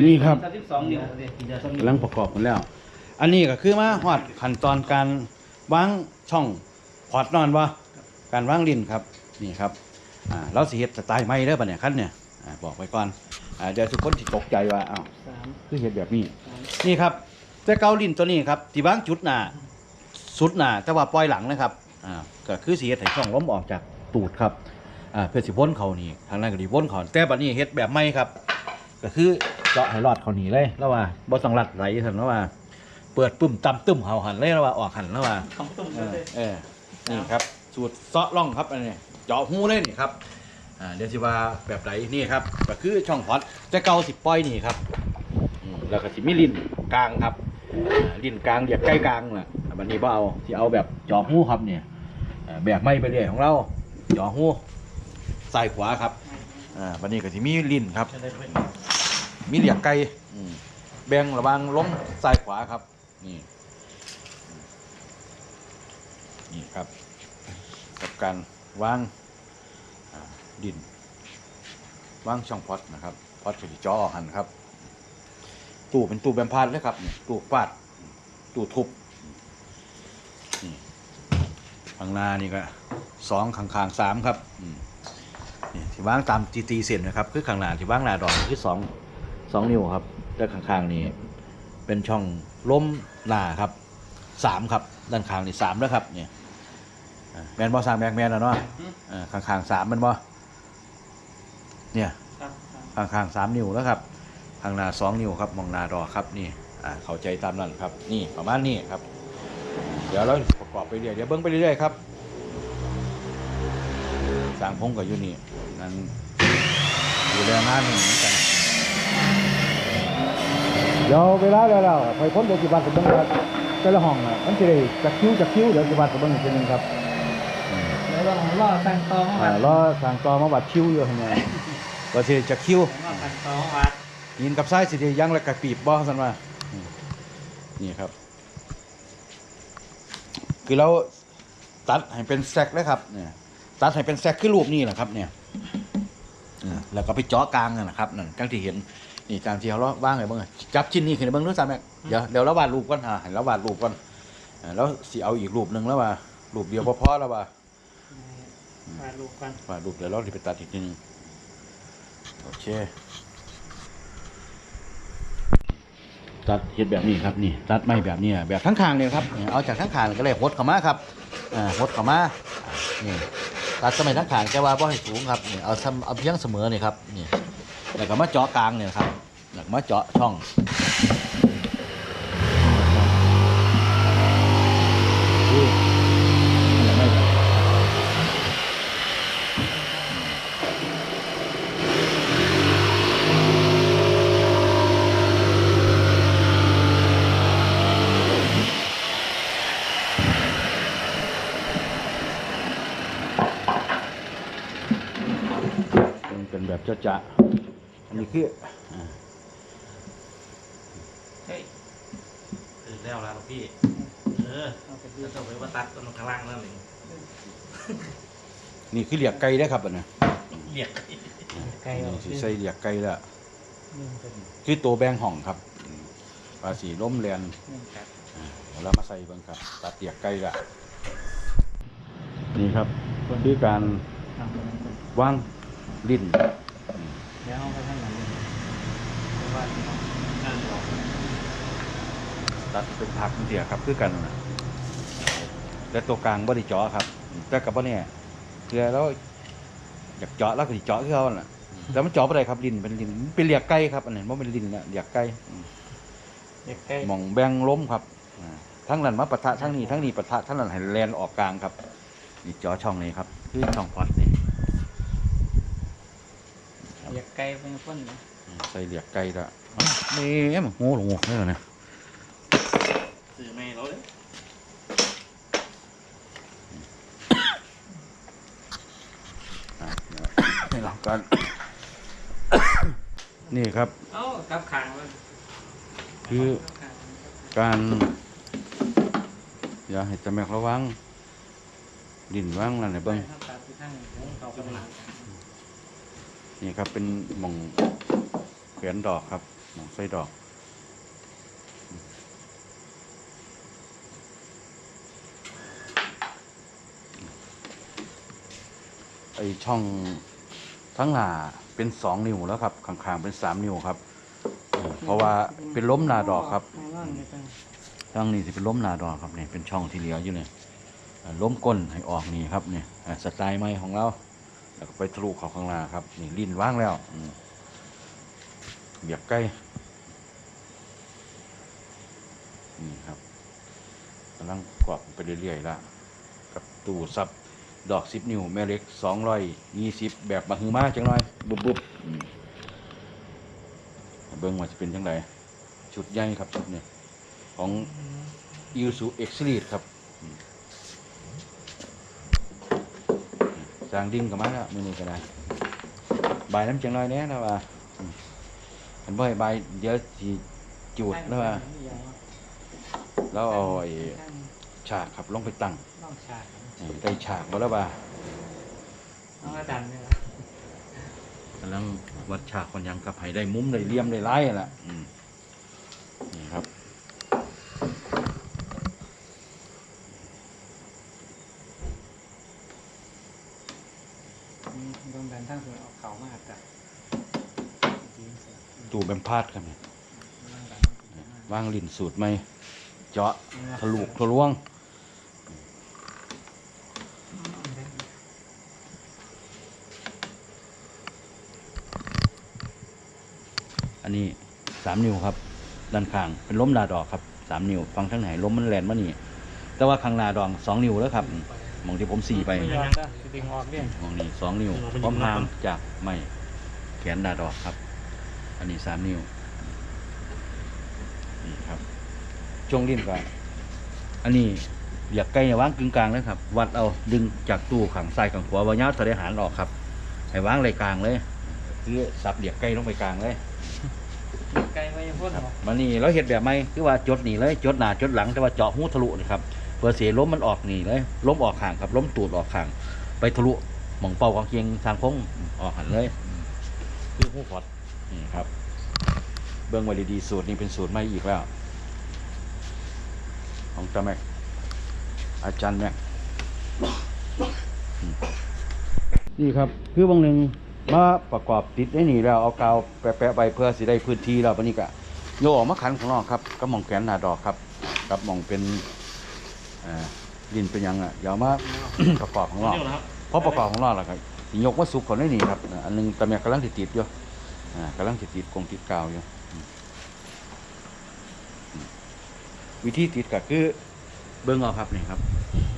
นี่ครับสามสิบสองนิ้วกำลังประกอบกันแล้ว อันนี้ก็คือมาฮอดขั้นตอนการวางช่องพอร์ตนอนวะการวางลิ้นครับนี่ครับอ่าเราสิเฮ็ดสไตล์ใหม่เด้อบัดเนี่ยคันเนี่ยอ่าบอกไว้ก่อนอ่าเดี๋ยวทุกคนสิตกใจว่าอ้าวสามคือเฮ็ดแบบนี้สามนี่ครับแต่เกาลิ้นตัวนี้ครับที่วางจุดหน้าสุดหน้าแต่ว่าปล่อยหลังนะครับอ่าก็คือสิเฮ็ดให้ช่องล้มออกจากตูดครับอ่าเพื่อสิวนเขานี่ทางนั้นก็สิวนเขาแต่บัดนี้เฮ็ดแบบใหม่ครับ ก็คือเจาะให้รอดเขาหนีเลยแล้วว่าบ่ต้องรัดไหลทันแล้วว่า เปิดปุ่มตำตึ้มเขาหันเลยแล้วว่าออกหันแล้วว่า ของตุ่มเออเลย เออนี่ครับ สูตรเซาะร่องครับอันนี้เจาะหูเลยนี่ครับอ่าเดี๋ยวสิว่าแบบไหนนี่ครับก็คือช่องพอดจะเกาสิบปล่อยนี่ครับอืมแล้วก็สิมีลิ้นกลางครับอ่าลิ้นกลางเดียกใกล้กลางน่ะวันนี้บ่เอาที่เอาแบบเจาะหูครับเนี่ยอ่าแบบไม่ไปเรื่อยของเราเจาะหูซ้ายขวาครับอ่าวันนี้ก็สิมีลิ้นครับจะได้เป็น มีเหลียกไก่อืมแบ่งระหวางล้มซ้ายขวาครับ นี่ นี่ครับ กับการวางอ่าดิน วางช่องพอดนะครับพอดเป็นจอหันครับ ตู้เป็นตู้แบมพาดเลยครับนี่ตู้ฟาด ตู้ทุบนี่ข้างหน้านี่ก็สองข้างๆสามครับอืมนี่ที่วางตามตีตีเส้นนะครับ คือข้างหน้าที่วางหน้าดอกคือสอง สองนิ้วครับแล้วข้างๆนี่เป็นช่องล้มหน้าครับสามครับ ด้านข้างนี่สามแล้วครับเนี่ยอ่าแมนบอสามแบกแมนแล้วเนาะอ่าข้างๆสามแมันบอเนี่ยครับครับข้างข้างๆสามนิ้วแล้วครับข้างหน้าสองนิ้วครับมองหน้าดอกครับนี่อ่าเข้าใจตามนั้นครับ นี่ประมาณนี้ครับ เดี๋ยวเราประกอบไปเรื่อยเดี๋ยวเบิ้งไปเรื่อยๆครับสร้างพงกับอยู่นี่นั่นอยู่แรงงานหนึ่งเหมือนกัน เดี๋ยวเวลาแล้วเราไปพ้นเดี๋ยวสิบัตรกับเบิ้งว่าแต่ละห้องน่ะมันจะได้จากคิ้วจากคิ้วเดี๋ยวสิบัตรกับเบิ้งอีกทีหนึงครับแล้วเราล่อสั่งตองอ่าวัดรอทางต่อมาบัตรคิ้วอยู่ข้างในว่าสิจะคิ้ว ล่อสั่งตองวัดยินกับไส้สิเดียังแล้วกับปีบบ่สันว่าอืมนี่ครับ คือเราตัดให้เป็นแซกเลยครับ เนี่ย ตัดให้เป็นแซกคือรูปนี่แหละครับ เนี่ยอ่าแล้วก็ไปเจาะกลางนั่นนะครับนั่นกลางที่เห็น นี่ตามที่เขาเล่าว่างไงบ้างอะจับชิ้นนี้ขึ้นมาเบ้างรู้จักไหมเดี๋ยวเดี๋ยวเราวาดรูปก่อนอ่าให้เราวาดรูปก่อนอ่าแล้วสิเอาอีกรูปหนึ่งแล้วว่ารูปเดียวพอพอแล้วว่าวาดรูปกันวาดรูปเดี๋ยวเราจะไปตัดอีกทีหนึงโอเค ตัดเห็ดแบบนี้ครับนี่ ตัดไม้แบบนี้อะแบบทั้งคางเนี่ยครับเนี่ยเอาจากทั้งคางก็เลยหดเข้ามาครับอ่าหดเข้ามาอ่านี่ตัดสมัยทั้งคางแกว่าบ่ให้สูงครับนี่เอาซ้ำเอาเพียงเสมอนี่ครับนี่ แล้วก็มาเจาะกลางเนี่ยครับแล้วก็มาเจาะช่องนั่นแหละไม่เป็นเป็นแบบเจ้าๆอันนี้ คือเฮ้ยตื่นแล้วล่ะหลวงพี่ เออเอาไปดูแล้วต้องไปว่าตัดต้นข้างล่างนั่นเองนี่คือเหลียกไก่ได้อครับอันนี้เรียกไก่ออกสิใส่เหลียกไก่แล้วหนึ่งเป็นคือตัวแบงห่องครับอืมภาษีล้มเรียนหนึ่งครับเดี๋ยวเรามาใส่เบิ่งครับตัดเหลียกไก่ละนี่ครับคือการเอาไปนั่นก่อนวางลิ้นเดี๋ยวเอาไปข้างหลัง ตัดเป็นผักเสียครับคือกันนะและตัวกลางบริเจาะครับ แต่กับว่าเนี่ยเพื่อเราอยากเจาะแล้วก็สิเจาะคือเขาน่ะแต่มันเจาะไปได้ครับลิ้นเป็นลิ้นเป็นเหลียกไก่ครับอันนี้มันเป็นลิ้นนะเหลียกไก่อืมเด็กใกล้หมองแบงล้มครับอ่าทั้งนั้นมาปะทะทั้งนี้ทั้งนี้ปะทะทั้งนั้นให้แลนออกกลางครับนี่เจาะช่องนี้ครับคือช่องพอดนี่ เด็กใกล้เป็นคนนะ ใส่เหลียกไก่ละนี่มันงูหลงงูนี่เหรอเนี่ยซื้อไม่เราเลยอะให้เรากัน นี่ครับ เอ้ากับขางมันคือการ อย่าให้จำแมกระวัง ดินว่างนั่นไหนเบิ้งข้างตาที่ข้างหูเขากำลังนี่ครับเป็นหมองเขียนดอกครับหม่องใส่ดอก ไอช่องทั้งหน้าเป็นสองนิ้วแล้วครับข้างๆเป็นสามนิ้วครับเออเพราะว่าเป็นล้มหนาดอกครับข้างล่างนี่เป็นทั้งนี้ที่เป็นล้มหนาดอกครับนี่เป็นช่องที่เหลืออยู่เนี่ยอ่าล้มก้นให้ออกนี่ครับนี่อ่าสไตล์ใหม่ของเราแล้วก็ไปทะลุเขาข้างหน้าครับนี่ลิ้นว่างแล้วอืม เบียบใกล้นี่ครับกำลังกรอบไปเรื่อยๆละกับตู้ซับดอกสิบนิ้ว แม่เล็กสองร้อยยี่สิบแบบมาฮือมาจังหน่อย บุบบุบๆเบิ้งว่าจะเป็นจังไดชุดใหญ่ครับชุดนี้ของยูซูเอ็กซ์ลีดครับสร้างดิ้งกับมาแล้วมือนี้ก็ได้บายน้ำจังน้อยแน่นะว่า อันบ่ให้บายเดี๋ยวสิจูดนะว่าแล้วเอาไอ้ฉากครับลงไปตั้งน้องชายอืมได้ฉากบ่แล้วว่าน้องอาจารย์เนี่ยกำลังวัดฉากคนยังกับให้ได้มุมได้เหลี่ยมได้ไล่ละอืมนี่ครับ โดนแบนทั้งส่วนเอาเขามาหักกับดีเสร็จ ตู้ แบมพาดครับเนี่ยว่างลิ้นสูตรไหมเจาะทะลุทะลวงอันนี้สามนิ้วครับ ด้านข้างเป็นล้มนาดอกครับสามนิ้วฟังทั้งไหนล้มมันแลนมานี่ แต่ว่าข้างหนาดองสองนิ้วแล้วครับมองที่ผมสี่ไปไม่ยอมก็ดึงออกเรี่ยมองนี่สองนิ้วพร้อมห่างจากไม่แขนนาดอกครับ อันนี้สามนิ้วนี่ครับช่วงลิ้นก็อันนี้อยากใกล้อย่าวางกึ่งกลางเลยครับ วัดเอาดึงจากตู้ขังซ้ายขังขวาวายาทะเลหารออกครับให้วางเลยกลางเลยคือสับเดียกใกล้ลงไปกลางเลยไกลไปยังพ่นหรอมันนี่เราเห็ดแบบไหมคือว่าจดนี่เลยจดหน้าจดหลังแต่ว่าเจาะหูทะลุนี่ครับเพื่อเสียล้มมันออกนี่เลยล้มออกข้างครับล้มตูดออกข้าง ไปทะลุหมองเป่าของเคียงทางพงออกหันเลยคือหูพอด นี่ครับ เบื้องไว้ดีๆสูตรนี้เป็นสูตรใหม่อีกแล้ว ของตาแม็ก อาจารย์แม็กอืมนี่ครับ คือบางหนึ่งมาประกอบติดได้นี่แล้วเอากาวแปะๆไปเพื่อสิได้พื้นที่แล้ววันนี้ก็โยกออกมาขันของนอกครับก็มองแกนหน้าดอกครับกับมองเป็นอ่าดินเป็นหยังอะเดี๋ยวมาประกอบของนอกเดี๋ยวนะครับเพราะประกอบของนอกแล้วครับสิยกมาสุกคนได้นี่ครับอ่าอันหนึงตาแม็กกำลังติดติดๆอยู่อ่า กำลังติดติดๆกงติดกาวอยู่อืมอืมวิธีติดก็คือเบิ้งเอาครับนี่ครับ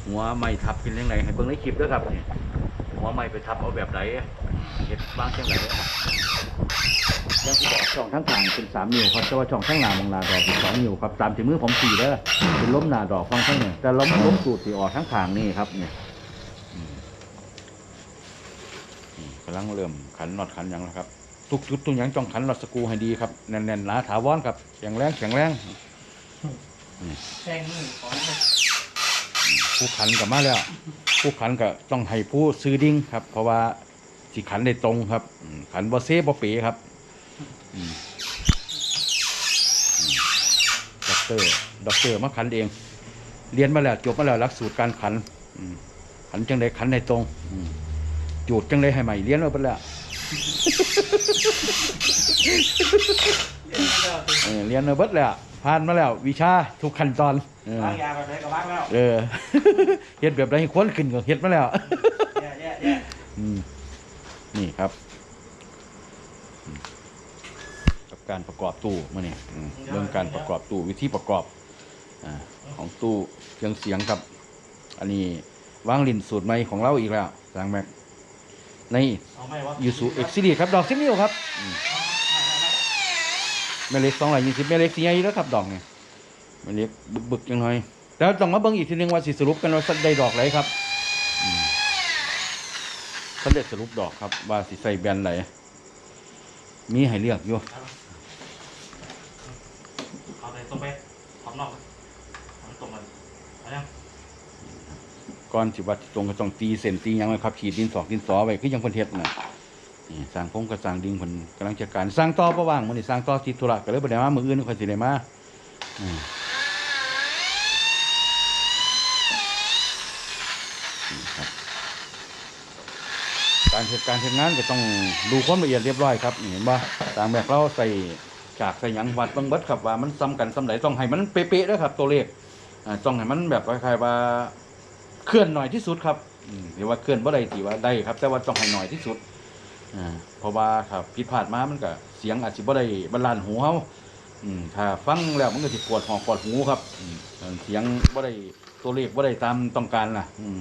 หัวไม้ทับเป็นยังไงให้เบิ้งในคลิปด้วยครับนี่หัวไม้ไปทับเอาแบบไหนเห็ดบ้างจังไหนยังที่บอกช่องทั้งกลางเป็นสามนิ้วครับแต่ว่าช่องทั้งหน้ามองหนาดอกเป็นสองนิ้วครับตามที่มือผมสี่เด้อเป็นล้มหนาดอกฟังทั้งหนึ่งแต่ล้มล้มสูตรสีออกทั้งขางนี่ครับเนี่ยอืมนี่กำลังเริ่มขันน็อตขันหยังแล้วครับ ทุกจุดทุกหยังจ้องขันน็อตสกรูให้ดีครับแน่นๆหนาถาวรครับแข็งแรงแข็งแรงแทงมือของผู้ขันกับมาแล้ว ผู้ขันก็ต้องให้ผู้ซื้อดิ้งครับ เพราะว่าสิขันได้ตรงครับอืมขันบ่เซ่บ่เป๋ครับอืมอืมด็อกเตอร์ด็อกเตอร์มาขันเอง เรียนมาแล้วจบมาแล้วหลักสูตรการขันอืมขันจังได้ขันได้ตรงอืมจูดจังได้ให้ใหม่เรียนมาไปแล้ว เออเรียนมาเบิดแล้วผ่านมาแล้ว วิชาทุกขั้นตอนเออล้างยาไปเลยก็ล้างแล้วเออ เฮ็ดแบบไรให้ควรขึ้นก็เฮ็ดมาแล้วแย่แย่แย่อืมนี่ครับอืมกับการประกอบตู้มาเนี่ยอืมเรื่องการประกอบตู้วิธีประกอบอาของตู้เครื่องเสียงครับ อันนี้วางลิ้นสูตรใหม่ของเราอีกแล้วทางแม็ก ในเอาไม่วะยูสุเอ็กซิลีครับดอกซิมิวครับอืมแม่เล็กสองร้อยยี่สิบแม่เล็กสีใหญ่แล้วครับดอกเนี่ยแม่เล็กบึกๆจังหน่อยแต่ต้องมาเบิ่งอีกทีหนึงว่าสิสรุปกันว่าสักได้ดอกไหนครับอืมท่าเรียกสรุปดอกครับ ว่าสิใส่แบนไหนมีให้เลือกอยู่เอาไปตรงไปขอบนอกเอาไปตรงมันเอายัง ก่อนสิว่าสิตรงก็ต้องตีเส้นตียังไว้ครับขีดดินสอกดินสอไว้คือยังเพิ่นเฮ็ดน่ะนี่สร้างพงกับสร้างดิ่งเพิ่นกำลังจัดการสร้างต่อบ่ว่างมื้อนี้สร้างต่อติธุระก็เลยบ่ได้มามื้ออื่นค่อยสิได้มาอืมนี่ครับการเฮ็ดการเฮ็ดงานก็ต้องดูความละเอียดเรียบร้อยครับเห็นบ่ตามแบบเราใส่จากใส่ยังวัดเบิ่งเบิดครับว่ามันซ้ำกันซ้ำไหนต้องให้มันเป๊ะๆด้อครับ ตัวเลขอ่าต้องให้มันแบบคล้ายๆว่า เคลื่อนหน่อยที่สุดครับอืมหรือว่าเคลื่อนบ่ได้ทีว่าได้ครับ แต่ว่าต้องให้หน่อยที่สุดอ่าเพราะว่าครับผิดพลาดมามันก็เสียงอาจสิบ่ได้บรรลานหูเฮาอืมถ้าฟังแล้วมันก็สิปวดหอกปวดหูครับเสียงบ่ได้ตัวเลขบ่ได้ตามต้องการล่ะ อืม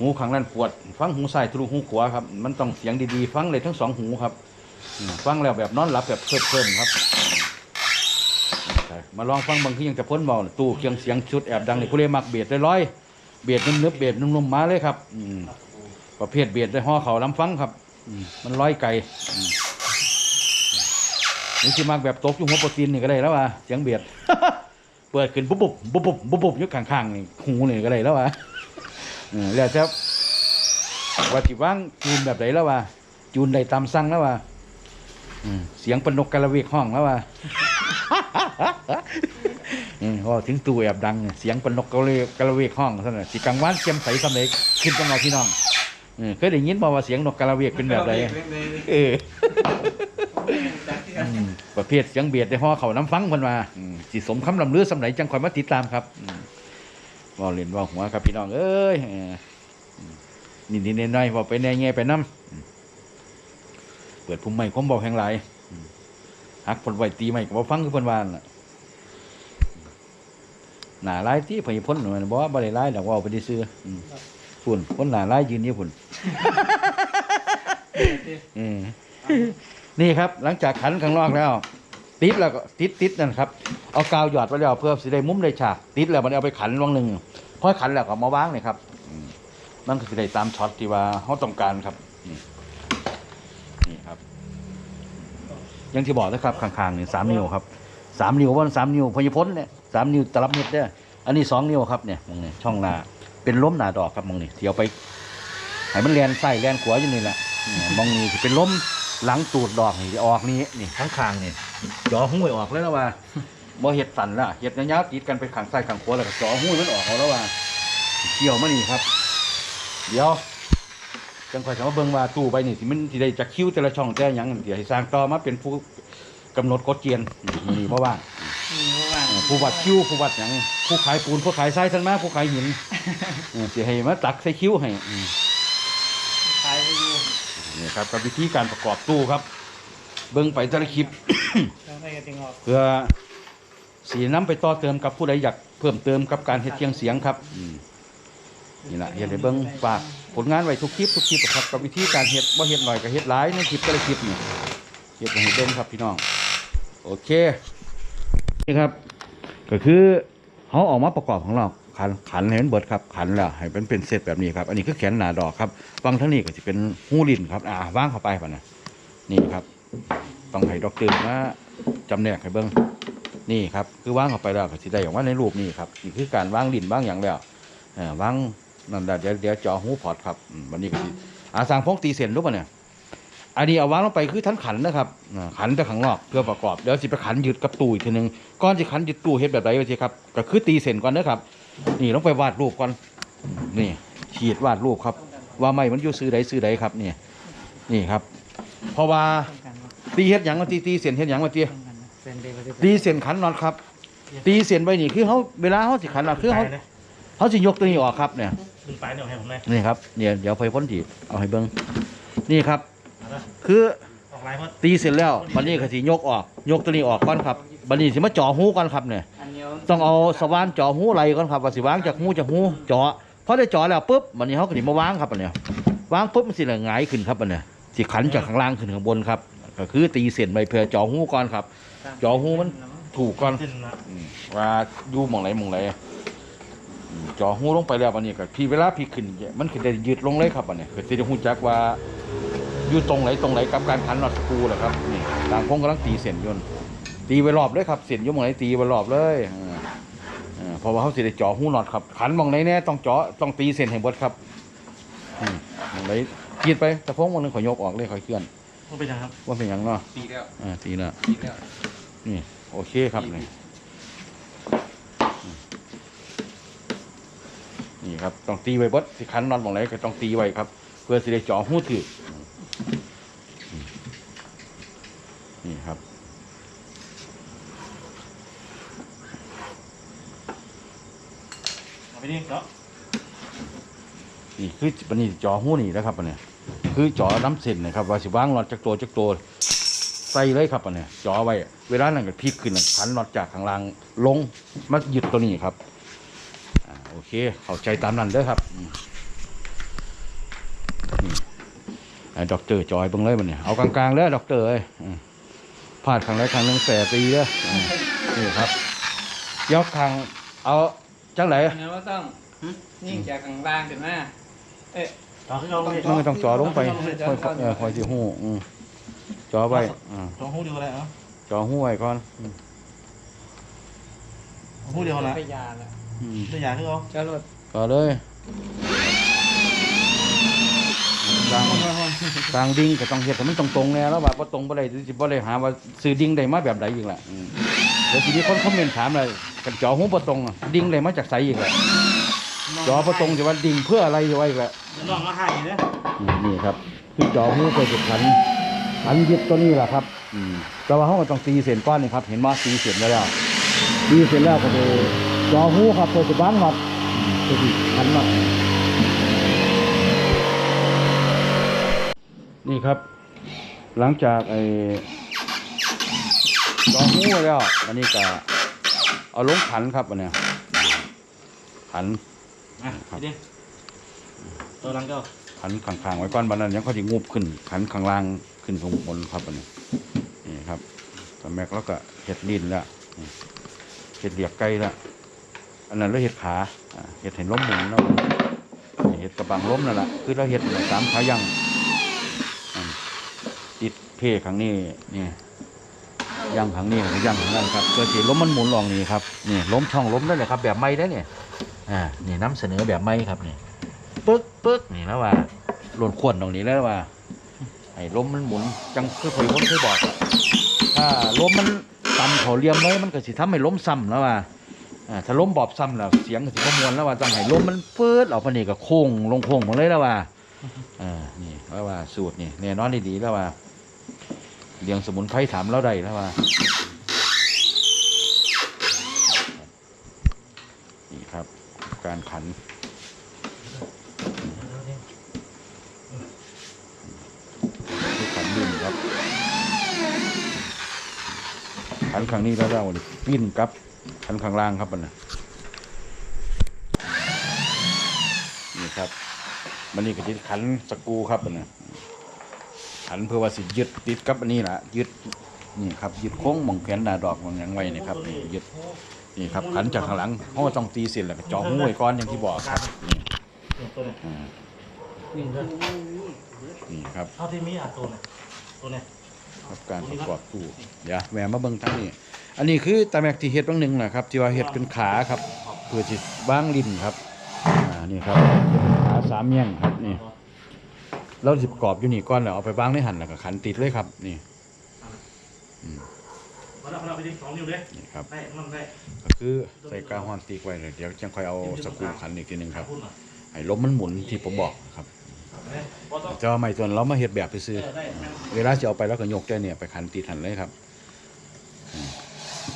หูข้างนั้นปวด ฟังหูซ้ายทะลุหูขวาครับ มันต้องเสียงดีๆ ฟังเลยทั้งสองหูครับอืมฟังแล้วแบบนอนหลับแบบเพลินๆครับมาลองฟังบางทียังจะพ้นเบาน่ะตู้เครื่องเสียงชุดแอบดังนี่ผู้เล่นมักเบียดร้อย เบียดนึบๆเบียดนุ่มๆมาเลยครับอืมประเภทเบียดได้ห่อเขาลำฟังครับอืมมันร้อยไก่อืมนี่สิมากแบบตกอยู่หัวโปรตีนนี่ก็ได้แล้วว่ะเสียงเบียด เปิดขึ้นปุ๊บปุ๊บปุ๊บปุ๊บปุ๊บปุ๊บอยุคข้างๆนี่หูนี่ก็ได้แล้วว่ะเออแล้วจะว่าจิว่างจูนแบบไหนแล้วว่ะจูนได้ตามสั่งแล้วว่ะอืมเสียงปนกกระเวกห้องแล้วว่ะ พอถึงตู้แอบดังเสียงเป็นนกกระเวกกระเวกห้องเท่านั้นสิกลางวันเจียมใสสำเร็จขึ้นจังเอาพี่น้องเออเคยได้ยินบ่ว่าเสียงนกกระเวกเป็นแบบไรเออประเภทเสียงเบียดในห้อเขาน้ำฟังเพิ่นมาสิสมคำลำลือสำไหนจังคอยมาติดตามครับอืมว่าเล่นว่าหัวครับพี่น้องเอ้ยเอออืมนิดๆหน่อยว่าไปแน่แง่ไปน้ำเปิดพุ่มใหม่ความบอกแห่งหลายอืมหักผลไหวตีใหม่ก็บ่ฟังคือเพิ่นวาน่ะ หนาลายที่พยพ้นมันบอกว่าบ่ได้ลายดอกว่าเอาไปได้ซื้ออืมฝุ่นคนหนาลายยืนอยู่ฝุ่นอืมนี่ครับ หลังจากขันข้างนอกแล้ว ติดแล้วก็ติดติดนั่นครับ เอากาวหยอดไว้แล้วเพื่อสิได้มุมได้ฉาก ติดแล้วมันเอาไปขันวงหนึ่งพอขันแล้วก็มาวางเลยครับอืมมันก็สิได้ตามช็อตที่ว่าเขาต้องการครับนี่นี่ครับอยังที่บอกนะครับข้างๆนี่สามนิ้วครับสามนิ้วว่าสามนิ้วพญพ้นเนี่ย สามนิ้วตลับเม็ดเนี่ยอันนี้สองนิ้วครับเนี่ยมองนี่ช่องหน้าเป็นล้มหนาดอกครับมองนี่เที่ยวไปให้มันแลนไส้แลนขวาอยู่นี่แหละมองนี่เป็นล้มหลังตูดดอกนี่ออกนี่นี่ข้างคางนี่จ่อหุ้ยออกเลยแล้วว่าบ่เห็ดสันละเห็ดยาวๆติดกันไปข้างซ้ข้างขวาแล้วก็จ่อหุ้ยมันออกเอาแล้วว่าเกี่ยวมานี่ครับ เดี๋ยวจังคอยจะมาเบิ่งว่าตู้ใบนี่สิมันสิได้จักคิ้วแต่ละช่องแต่ยังเดี๋ยวให้สร้างต่อมาเป็นผู้กำหนดกฎเกณฑ์นี่เพราะว่า ผู้วัดคิ้วผู้วัดหยังผู้ขายปูนผู้ขายทรายทันมาผู้ขายหินเออสิให้มาตักใส่คิ้วให้อืมขายไปอยู่นี่ครับกับวิธีการประกอบตู้ครับ เบิ่งไปแต่ละคลิปแล้วไปกันติงออกเพื่อสีน้ำไปต่อเติมกับผู้ใดอยากเพิ่มเติมกับการเฮ็ดเคียงเสียงครับอืมนี่แหละเฮ็ดให้เบิ่งฝากผลงานไว้ทุกคลิปทุกคลิปอะครับกับวิธีการเฮ็ดบ่เฮ็ดหน่อยก็เฮ็ดหลายในคลิปแต่ละคลิปนี่เฮ็ดให้เบิ่งครับพี่น้อง โอเคนี่ครับ ก็คือเขาออกมาประกอบของเราขันขันให้มันเบิดครับขันแล้วให้มันเป็นเซตแบบนี้ครับ อันนี้คือแขนหนาดอกครับฟังทั้งนี้ก็จะเป็นหูลินครับ อ่าว่างเข้าไปป่ะนะนี่ครับ ต้องให้ดอกตื่นมาจำแนกให้เบิ้งนี่ครับคือว่างเข้าไปแล้วก็สิได้อย่างว่าในรูปนี้ครับนี่คือการว่างลินว่างอย่างแล้วอ่าว่างนั่นเดี๋ยวเดี๋ยวจอหูพอดครับวันนี้ก็สิอาสร้างพงตีเส้นรู้ป่ะเนี่ย อันนี้เอาวางลงไปคือทั้งขันนะครับอ่าขันไปข้างนอกเพื่อประกอบเดี๋ยวสิไปขันยึดกับตู้อีกทีหนึงก่อนจะขันยึดตู้เฮ็ดแบบไรไปสิครับก็คือตีเส้นก่อนนะครับ นี่ต้องไปวาดรูปก่อนนี่ขีดวาดรูปครับ ว่าไม่มันอยู่ซื้อใดซื้อใดครับนี่นี่ครับ เพราะว่าต้องกันว่าตีเฮ็ดหยังมาตีตีเส้นเฮ็ดหยังมาตีต้องกันนะเซนเดย์ก็ได้ตีเส้นขันนอนครับ ตีเส้นไว้นี่คือเขาเวลาเขาสิขันอะคือเขาเขาสิยกตัวนี้ออกครับเนี่ยดึงปลายเดี๋ยวให้ผมเลยนี่ครับเนี่ยเดี๋ยวไฟพ้นทีเอาให้เบิ้งนี่ครับเอาละ คือออกลายเพราะตีเสร็จแล้วบันนี้ก็สิยกออก ยกตัวนี้ออกก่อนครับบันนี้สิมาจ่อหูก่อนครับเนี่ย อันเดียวต้องเอาสว่านจ่อหูไหลก่อนครับว่าสิวางจากหูจากหูจ่อพอได้จ่อแล้วปุ๊บบันนี้เขาก็สิมาวางครับบันเนี่ยวางปุ๊บมันสิละหงายขึ้นครับบันเนี่ยสิขันจากข้างล่างขึ้นข้างบนครับ ก็คือตีเส้นไปเพื่อจ่อหูก่อนครับ จ่อหูมันถูกก่อน ขึ้นมาอืมว่าอยู่หมองไหนหมองไหนอืมจ่อหูลงไปแล้วบันนี้ก็พี่เวลาพี่ขึ้นเนี่ยมันขึ้นได้ยืดลงเลยครับบันนี้ก็สิได้หูจักว่า อยู่ตรงไหนตรงไหนกับการขันน็อตสกรูแหละครับนี่ต่างพงกำลังตีเส้นอยนต์ตีไปรอบเลยครับเส้นอยุ่หมองไหนตีไปรอบเลยอ่าอ่าเพราะว่าเขาสิได้เจ่อหูน็อตครับขันหมองไหนแน่ต้องเจาะต้องตีเส้นให้เบิดครับอืมหมองไหนกรีดไปแต่พงมันนึงขอยยกออกเลยขอยเคลื่อนมันเป็นยังครับว่าเป็นหยังเนาะปีแล้วอ่าตีละปีแล้วนี่โอเคครับนี่นี่ครับต้องตีไว้เบดสิคันนอนบองไหนก็ต้องตีไว้ครับ เพื่อสิได้เจ่อหูถืออืม นี่ครับ เอาไปดิเนาะนี่คือปันนี้จอหูนี่นะครับอันเนี้ยคือจอน้ำเส้นนะครับว่าสิวางน็อตจากตัวจากตัวใส่เลยครับอันเนี้ยจอไว้เวลานั้นก็พลิกขึ้นขันน็อตจากข้างล่างลงมาหยุดตัวนี้ครับอ่าโอเคเข้าใจตามนั้นเด้อครับอืมนี่ไอ้ด็อกเตอร์จอยเบิ่งเลยมันเนี่ยเอากลางๆเลยด็อกเตอร์เอ้ยอืม พลาดครั้งแรกครั้งหนึงแสปีเด้ออืมนี่ครับ ยกทางเอาจังไหนอันนั้นว่าต้องยิ่งจากกลางล่างถึงมาเอ๊ะ ต่อขึ้นเอาเลยมันก็ต้องจ่อลงไปต้องค่อยจ่อลงไปๆเออค่อยสิหูอืมจ่อไว้อ่าต่อหูเดียวเลยเนาะจ่อหูไว้ก่อนอืมหูเดียวนะไปยาละอืมตัวอย่างคือเอาจะรถต่อเลย ทางทางดิ่งก็ต้องเฮ็ดให้มันตรงๆแน่แล้วว่าบ่ตรงบ่ได้สิบ่ได้หาว่าซื้อดิ่งได้มาแบบใดอีกล่ะอืมเดี๋ยวทีนี้คนคอมเมนต์ถามเลยกันจ่อหูบ่ตรงอะดิ่งได้มาจากไสอีกล่ะจ่อบ่ตรงจะว่าดิ่งเพื่ออะไรจะว่าอีกล่ะลองมาให้เนี่ยอืมนี่ครับคือจ่อหูเพื่อจะขันขันยึดตัวนี้แหละครับอืมแต่ว่าเขาก็ต้องตีเส้นก้อนนี่ครับ เห็นว่าตีเส้นไว้แล้วตีเส้นแล้วก็เลยจ่อหูครับเพื่อจะบ้างน็อตเพื่อที่ขันน็อ นี่ครับ หลังจากไอ้จ่อหูไว้แล้วอันนี้ก็เอาลงขันครับอันเนี้ยขันอะไปดิตัวหลังก็ขันข้างๆไว้ก่อนบันนั้นยังเขาจะงูบขึ้น ขันข้างล่างขึ้นข้างบนครับอันนี้นี่ครับตอนแม็กแล้วก็เห็ดดินแล้วนี่เห็ดเหลียกไก่แล้วอันนั้นเราเห็ดขาอ่าเห็ดเห็นล้มหมุนแล้วนี่เห็ดกระบังล้มนั่นแหละคือเราเห็ดสามขายังอืมติด เข้งนี้นี่ยังข้งนี้กับยังข้งนั้นครับเพื่อที่ล้มมันหมุนลองนี่ครับนี่ล้มช่องล้มได้เลยครับ แบบไม่ได้เนี่ยอ่านี่น้ำเสนอแบบไม่ครับนี่ปึ๊กปึ๊กนี่แล้วว่าหล่นขวนตรงนี้แล้วว่าไอ้ล้มมันหมุนจังคือเคยผมเคยบอกอะถ้าล้มมันต่ำเขาเรียมไว้มันก็สิทำให้ล้มซ้ำแล้วว่าอ่าถ้าล้มบอบซ้ำแล้วเสียงก็สิบ่มวนแล้วว่าจังให้ล้มมันฟืดออกมานี่ก็โค้งลงโค้งหมดเลยแล้วว่าอ่านี่แล้วว่าสูตรนี่แน่นอนดีๆแล้วว่า เรียงสมุนไพรถามเราได้แล้วว่านี่ครับ การขันขันดินครับ ขันข้างนี้แล้วเราปิ้นกับขันข้างล่างครับมันนะนี่ครับ มันนี่ก็จะขันสกูครับมันนะ ขันเพื่อว่าสิยึดติดกับอันนี้แหละยึดนี่ครับยึดโค้งมองแขนหนาดอกมองหยังไว้นี่ครับนี่ยึดนี่ครับขันจากข้างหลังเขาก็ต้องตีเสร็จแล้วก็เจ่อห้วยก้อนอย่างที่บอกครับนี่นี่ยอ่านี่ก็นี่ครับเท่าที่มีอะตัวเนี่ยตัวเนี่ยครับการประกอบตู้เดี๋ยวแหวมาเบิ่งทั้งนี้ อันนี้คือตาแม็กที่เฮ็ดบางหนึ่งนะครับที่ว่าเฮ็ดเป็นขาครับเพื่อจิบ้างลิ้นครับอ่านี่ครับเป็นขาสามแย่งครับนี่ เราสิประกอบอยู่นี่ก้อนแล้วเอาไปบ้างในหั่นแล้วก็ขันติดเลยครับ นี่มาแล้วมาแล้วไปดิสองนิ้วเลยนี่ครับ ได้มันได้ก็คือใส่กาวฮอนติกไว้เลยเดี๋ยวจังค่อยเอาสกรูขันอีกทีหนึงครับพูดหน่อยให้ลมมันหมุนที่ผมบอกครับเอ้ยบอสต้องจะเอาไม้ตัวนั้นเรามาเฮ็ดแบบไปซื้อ เออได้แม่งเวลาจะเอาไปแล้วก็ยกได้เนี่ยไปขันติดหันเลยครับอืม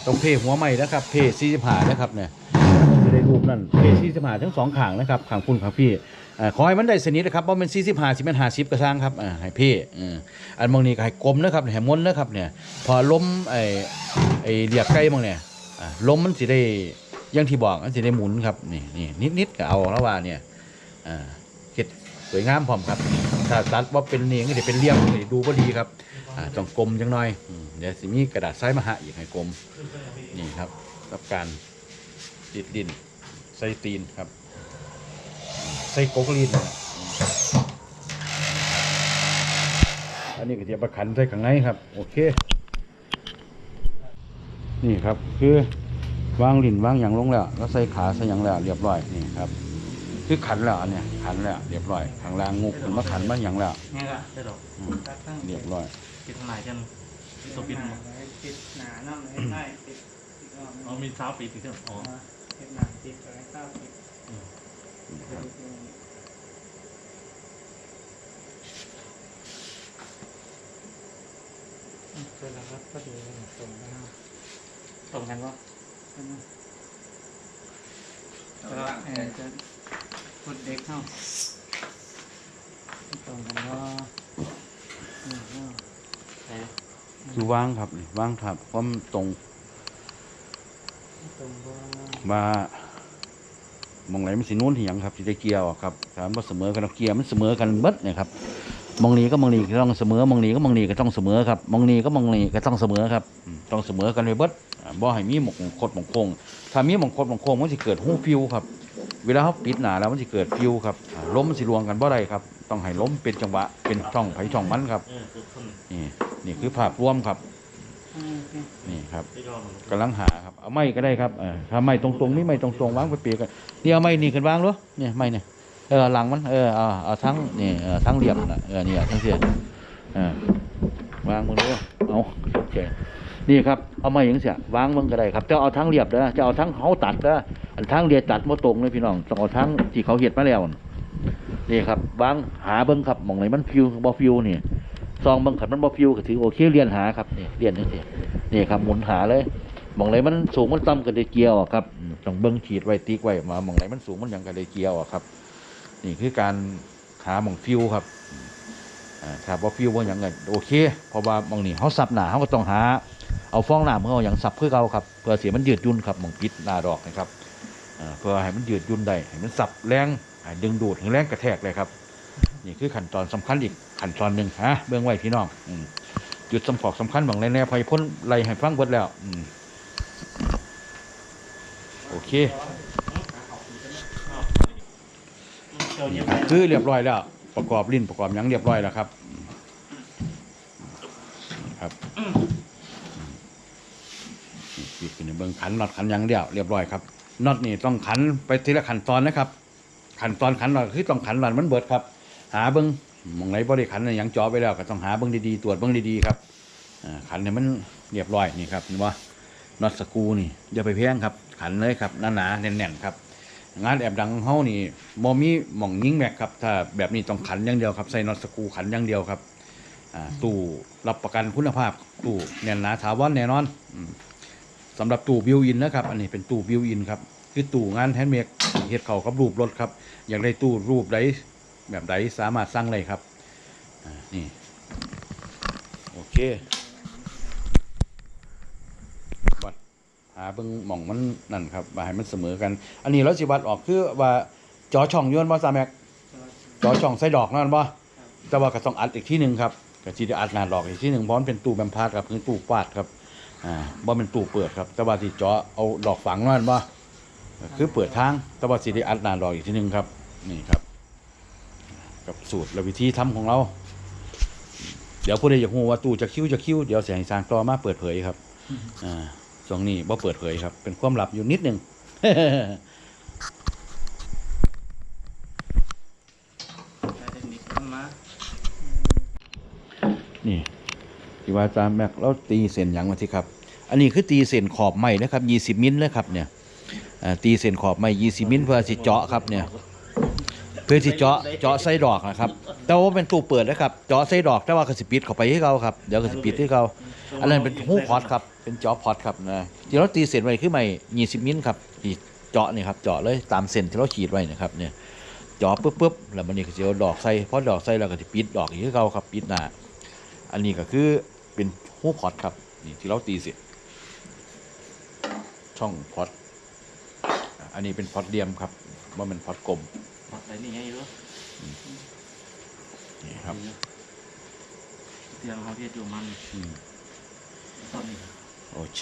ต้องเพหัวใหม่นะครับ เพสี่สิบห้านะครับเนี่ยจะได้รูปนั่นเพสี่สิบห้าทั้งสองข้างนะครับข้างคุณข้างพี่ อ่าขอให้มันได้สนิทนะครับว่ามันสี่สิบห้าสิเป็นห้าสิบกระซังครับอ่าให้เพอืมอันบางนี้ก็ให้กลมนะครับให้ม้วนนะครับเนี่ย พอล้มไอ้ไอ้เรียกใกล้บางเนี่ยอ่าล้มมันสิได้อยังที่บอกมันสิได้หมุนครับนี่นี่นิดนิดๆก็เอาแล้วว่าเนี่ยอ่าเฮ็ดสวยงามพร้อมครับถ้าตัดว่าเป็นเนี่ยก็จะเป็นเลี่ยมดูพอดีครับอ่าต้องกลมจังหน่อยอืมเดี๋ยวสิมีกระดาษไซส์มาหาอีกให้กลมนี่ครับรับการติดดินใส่ตีนครับ ใส่โกกลีนนะอืมอันนี้ก็จะประคันใส่ข้างในครับ โอเค นี่ครับคือวางลิ้นวางอย่างลงแล้วแล้วใส่ขาใส่อย่างแล้วเรียบร้อยนี่ครับ คือขันแล้วอันเนี่ยขันแล้วเรียบร้อยข้างล่างงุกขึ้นมาขันมาอย่างแล้วไงล่ะได้ดอกอืมตัดตั้งเรียบร้อยเปิดทางไหนเช่นตัวปิดหนาไว้ปิดหนาน้ำให้ได้ปิดอีกรอบหนึ่งอ๋อมีเท้าปิดอีกแล้วอ๋ออ่าปิดหนาปิดไว้ข้าวปิดครับ เสร็จแล้ว ครับก็ดีเลยตรงกันเนาะตรงกันวะใช่ไหมแล้วก็เออจะกดเด็กเข้าตรงกันเนาะอืมเนาะไหนคือว่างครับนี่ว่างครับความตรงตรงบ่ว่ามองไหนมันสินู้นที่หยังครับสิได้เกียวครับถามว่าเสมอกันเอาเกียร์มันเสมอกันเบิดเนี่ยครับ มองนี้ก็มองนี้ก็ต้องเสมอมองนี้ก็มองนี้ก็ต้องเสมอครับมองนี้ก็มองนี้ก็ต้องเสมอครับต้องเสมอกันไปเบิดบ่ให้มีหมกคดหมกโค้งถ้ามีหมกคดหมกโค้งมันสิเกิดหูฟิวครับ เวลาเขาปิดหนาแล้วมันสิเกิดฟิวครับล้มมันสิรวงกันบ่ได้ครับ ต้องให้ล้มเป็นจังหวะเป็นช่องไผช่องมันครับนี่นี่คือภาพรวมครับนี่ครับที่ยอมมันกำลังหาครับเอาไม้ก็ได้ครับถ้าไม้ตรงๆนี่ไม้ตรงๆวางไปเปียกกันนี่เอาไม้นี่ขึ้นวางด้วยเนี่ยไม้เนี่ย เออหลังมันเออเอาเอาทั้งนี่เออทั้งเหลี่ยมนะเออนี่ทั้งเสียเออวางมึงด้วเอาโอเคนี่ครับเอาไม้อย่างเสียวางมึงก็ได้ครับจะเอาทั้งเหลี่ยมเด้อจะเอาทั้งเขาตัดเด้ออันทั้งเรียตัดมาตรงเลยพี่น้องต้องเอาทั้งที่เขาเห็ดมาแล้วนี่ครับวางหาเบิ้งครับมองไหนมันฟิวบ่ฟิวนี่ซองเบิ้งขันมันบ่ฟิวก็ถือโอเคเรียนหาครับนี่เรียนจังซี่นี่ครับหมุนหาเลยมองไหนมันสูงมันต่ำก็ได้เกี่ยวครับต้องเบิ้งขีดไว้ติ๊กไว้มามองไหนมันสูงมันยังก็ได้เกี่ยวครับ นี่คือการหาหมองฟิวครับอ่าถ้าว่าฟิวว่าอย่างเงี้ยโอเคเพราะว่าหมองนี่เขาสับหนาเขาก็ต้องหา เอาฟองหน้ำเขาอย่างสับเพื่อเขาครับเพื่อเสียมันยืดยุ่นครับหมองปิดหน้าดอกนะครับอ่าเพื่อให้มันยืดยุ่นได้ให้มันสับแรงดึงดูดให้แรงกระแทกเลยครับ นี่คือขั้นตอนสำคัญอีกขั้นตอนหนึ่งฮะเบื้องไว้พี่น้องอืจุดสำคัญสำคัญบางแน่ๆพอยพ้นไล่ให้ฟังเบิดแล้วอืโอเค เจ้าเยี่ยคือเรียบร้อยแล้ว ประกอบลิ้นประกอบหยังเรียบร้อยแล้วครับ ครับปิดขึ้นในเบื้องขันน็อตขันหยังเดียวเรียบร้อยครับน็อตนี่ต้องขันไปทีละขั้นตอนนะครับ ขั้นตอนขันน็อตคือต้องขันน็อตมันเบิดครับ หาเบิ้องมองไหนบ่ได้ขันหยังจ่อไปแล้วก็ต้องหาเบิ้องดีๆตรวจเบิ้องดีๆครับอ่าขันเนี่ยมันเรียบร้อยนี่ครับเห็นว่าน็อตสกรูนี่อย่าไปแพงครับ ขันเลยครับหนาๆแน่นๆครับ งานแอบดังของเฮานี่บ่มีหม่องยิงแม็กครับ ถ้าแบบนี้ต้องขันอย่างเดียวครับ ใส่นอตสกูขันอย่างเดียวครับอ่าตู้รับประกันคุณภาพตู้แน่นหนาถาวรแน่นอนอืมสำหรับตู้บิวอินนะครับ อันนี้เป็นตู้บิวอินครับ คือตู้งานแฮนด์เมดเฮ็ดเข้ากับรูปรถครับ อยากได้ตู้รูปใดแบบใดสามารถสั่งได้ครับอ่านี่โอเควัด หาเบิ่งหม่องมันนั่นครับว่าให้มันเสมอกัน อันนี้เราสิวัดออกคือว่าจอช่องโยนบ่ซาแม็กจอช่องใส่ดอกนั่นบ่แต่ว่าก็ต้องอัดอีกที่หนึ่งครับก็สิได้อัดหน้าดอกอีกที่หนึ่งเพราะมันเป็นตู้แบมพาร์ครับคือตู้กวาดครับอ่าบ่เป็นตู้เปิดครับ แต่ว่าที่จอเอาดอกฝังนั่นบ่คือเปิดทางแต่ว่าสิได้อัดหน้าดอกอีกที่หนึ่งครับ นี่ครับ กับสูตรและวิธีทำของเราเดี๋ยวผู้ใดอยากรู้ว่าตู้จะคิ้วจะคิ้วเดี๋ยวแสงสางต่อมาเปิดเผยครับ อ่า ช่วงนี้บ่เปิดเผยครับ เป็นความลับอยู่นิดนึงนี่ที่ว่าจารย์แม็กแล้วตีเส้นยังมาที่ครับ อันนี้คือตีเส้นขอบไม้นะครับยี่สิบมิลเลยครับเนี่ยตีเส้นขอบไม้ยี่สิบมิลเพื่อสิเจาะครับเนี่ย เพื่อสิเจาะเจาะไส้ดอกนะครับ แต่ว่าเป็นตู้เปิดนะครับเจาะไส้ดอกแต่ว่าก็สิปิดเข้าไปให้เขาครับเดี๋ยวก็สิปิดให้เขาอันนั้นเป็นหูพอดครับเป็นเจาะพอดครับนะที่เราตีเส้นไว้คือไม้ยี่สิบมิลครับที่เจาะนี่ครับเจาะเลยตามเส้นที่เราขีดไว้นะครับเนี่ยเจาะปุ๊บปุ๊บแล้วมันนี่ก็จะเอาดอกใส่พอดอกใส่แล้วก็จะปิดดอกอีกคือเขาครับปิดหน้าอันนี้ก็คือเป็นหูพอดครับนี่ที่เราตีเสร็จช่องพอดอันนี้เป็นพอดเดียมครับว่ามันพอดกลม อะไรนี่ไงรู้นี่ครับเตียงเขาเพียรอยู่มันอืมตอนนี้โอเค